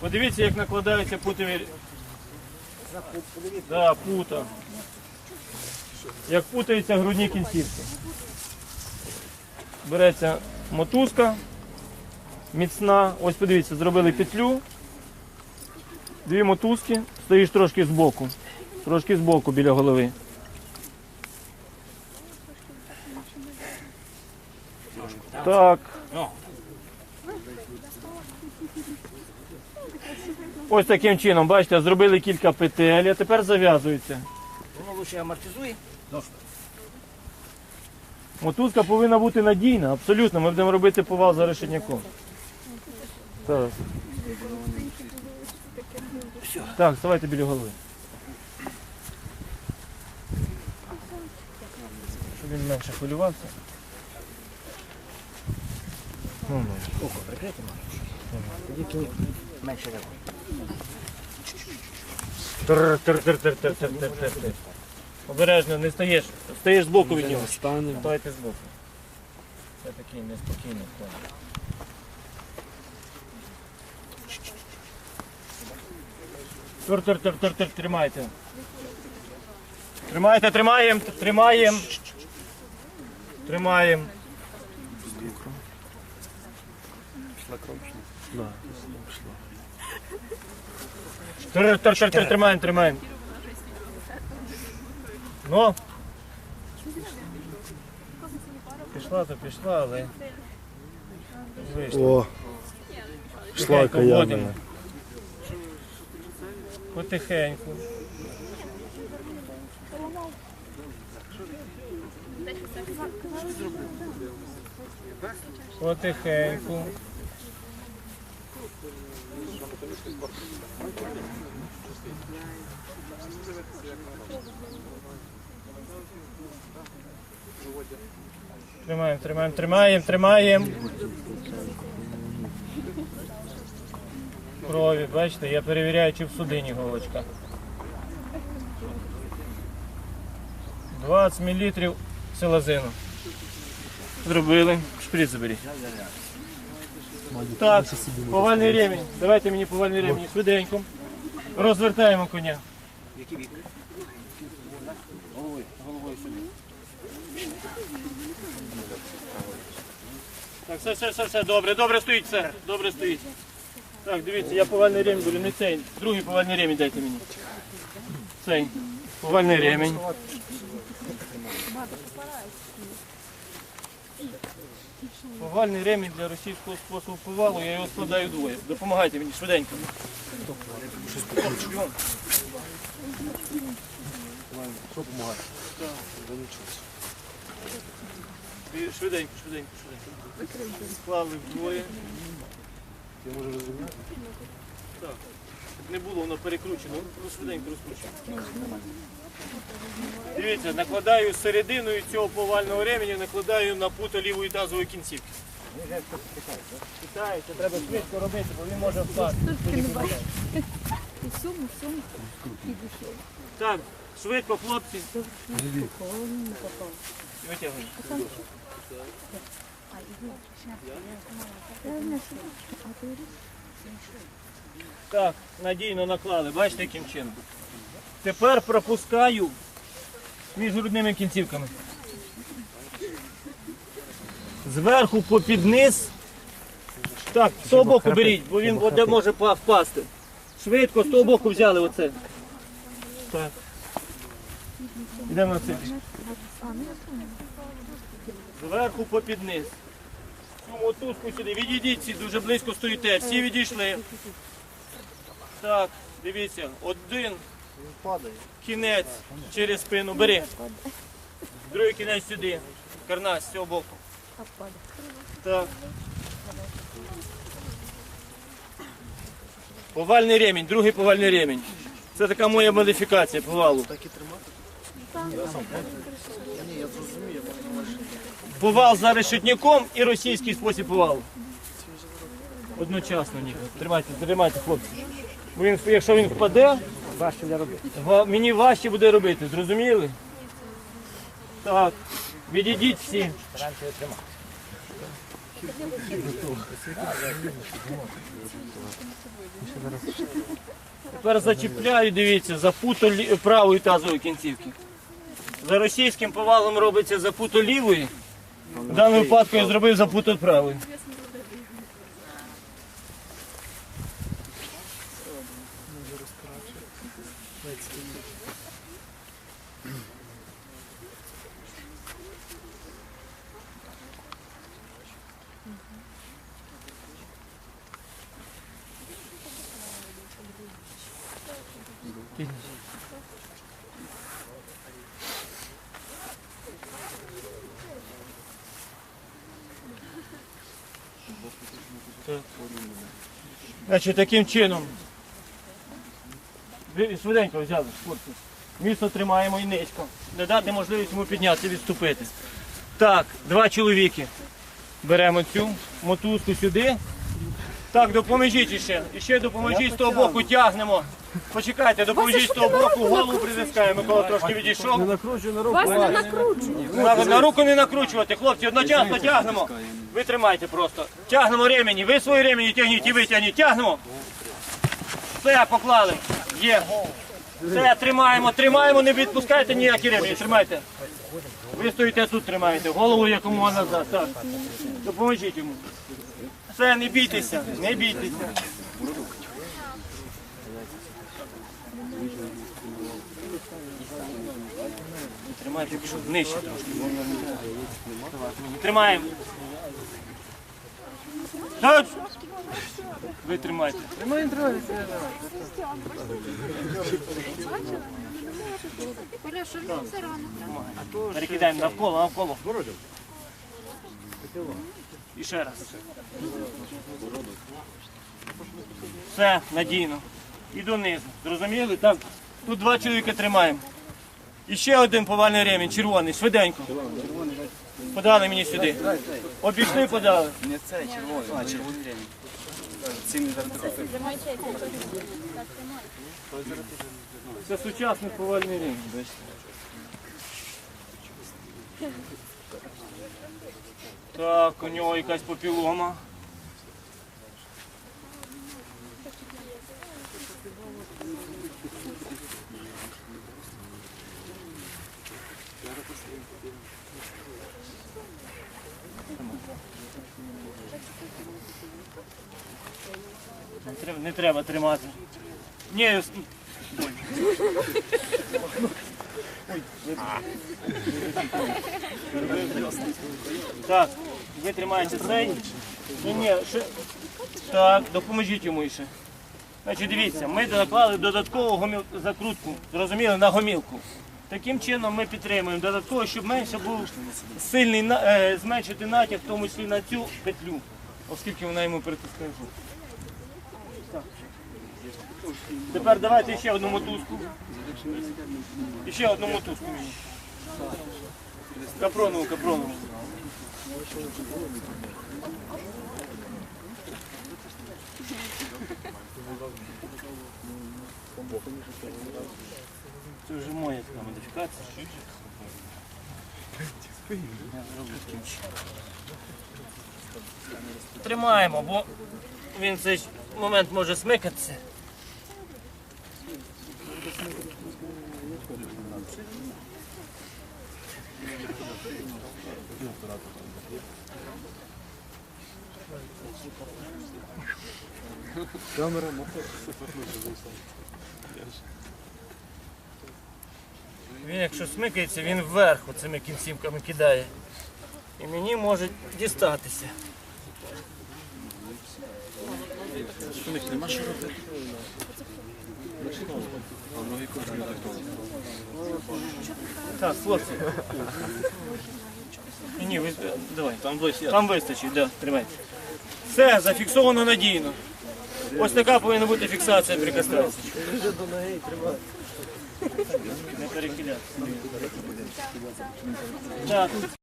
Подивіться, як накладаються путові. Да, пута. Як путаються грудні кінцівки. Береться мотузка міцна. Ось подивіться, зробили петлю. Дві мотузки. Стоїш трошки збоку. Трошки збоку біля голови. Так. Ось таким чином, бачите, зробили кілька петель, а тепер зав'язується. Воно лучше амортизує. Мотузка повинна бути надійна, абсолютно. Ми будемо робити повал за решетняком. Так. Так, ставайте біля голови. Щоб він менше хвилювався. Ну, ну. Око прикрити можна. Обережно, не стаєш. Стаєш з боку від нього. Стойте з боку. Це такий неспокійний план. Тр-тр-тр-тр-тр, тримайте. Тримайте, тримаємо, тримаємо. Тримаємо. Пішла кров. Пішла, пішла, пішла. Тримаємо, тримаємо. Ну. Пішла, то пішла, але вийшла. О, пішла каянина. Потихеньку. Потихеньку. Тримаємо, тримаємо, тримаємо, тримаємо. Крові, бачите, я перевіряю, чи в судині голочка. 20 мл силазину. Зробили. Шприц заберіть. Так, повальний ремінь. Давайте мені повальний ремінь швиденько. Розвертаємо коня. Головою, головою сюди. Так, все, все, все, все, добре, добре стоїть, все, добре стоїть. Так, дивіться, я повальний ремінь беру, не цей, другий повальний ремінь дайте мені. Цей, повальний ремінь. Повальний ремінь для російського способу повалу, я його складаю двоє. Допомагайте мені швиденько. Бігом. Бі- Швиденько, швиденько, швиденько. Склали вдвоє. Я можу розуміти? Так. Не було воно перекручено, швиденько розкручено. Дивіться, накладаю серединою цього повального ременя, накладаю на пута лівої тазової кінцівки. Питається, треба швидко робити, бо він може впасти. Так, швидко, хлопці. Витягуй. Так, надійно наклали. Бачите, яким чином. Тепер пропускаю між грудними кінцівками. Зверху попід низ. Так, з того боку беріть, бо він де може впасти. Швидко, з того боку взяли оце. Так. Йдемо на це. Зверху попід низ. Цю мотузку сюди. Відійдіть всі, дуже близько стоїте. Всі відійшли. Так, дивіться, один кінець через спину. Бери. Другий кінець сюди. Карнас з цього боку. Так. Повальний ремінь, другий повальний ремінь. Це така моя модифікація повалу. Так і тримати? Повал за решетником і російський спосіб повалу. Одночасно ні. Тримайте, тримайте, хлопці. Він, якщо він впаде, Важче для робити. мені важче буде робити, зрозуміли? Так, відійдіть всі. Тепер зачіпляю, дивіться, за путо лі- правої тазової кінцівки. За російським повалом робиться за путо лівої. В даному випадку я зробив за правої. Значить, таким чином. Ви швиденько взяли хлопці. Місто тримаємо і низько. Не дати можливість йому піднятися, відступити. Так, два чоловіки. Беремо цю мотузку сюди. Так, допоможіть іще. Іще допоможіть з того боку, тягнемо. Почекайте, допоможіть з того боку, голову притискаємо, Микола трошки відійшов. Вас не накручує. На, на руку не накручувати, хлопці, одночасно тягнемо. Ви тримайте просто. Тягнемо ремені, ви свої ремені тягніть і ви тягніть. Тягнемо. Все, поклали. Є. Все, тримаємо, тримаємо, не відпускайте ніякі ремені, тримайте. Ви стоїте тут, тримаєте, голову якому назад. Так. Допоможіть йому. Все, не бійтеся, не бійтеся. Тримайте, щоб нижче трошки. Тримаємо. Ви тримайте. Тримаємо, рано? Перекидаємо навколо, навколо. І ще раз. Все, надійно. І донизу. Зрозуміли? Так. Тут два чоловіка тримаємо. І ще один повальний ремінь, червоний, швиденько. Подали мені сюди. Обійшли, подали. Не це червоний, а червоний ремінь. Це сучасний повальний ремінь. Так, у нього якась попілома. Не треба, тримати. Ні, Так, ви тримаєте цей. Ні, ні, ще... Так, допоможіть йому ще. Значить, дивіться, ми наклали додаткову гоміл... закрутку, зрозуміли, на гомілку. Таким чином ми підтримуємо додатково, щоб менше був сильний е, зменшити натяг, в тому числі на цю петлю, оскільки вона йому притискає жовт. Тепер давайте ще одну мотузку. Ще одну мотузку. Капронову, капронову. Це вже моя така модифікація. Тримаємо, бо він в цей момент може смикатися. Камера, мотор. Він якщо смикається, він вверх цими кінцівками кидає. І мені може дістатися. Так, хлопці. Ні, ви, давай, там вистачить, там вистачить, да, тримайте. Все, зафіксовано надійно. Ось така повинна бути фіксація при кастрації. Не перехиляти. Так.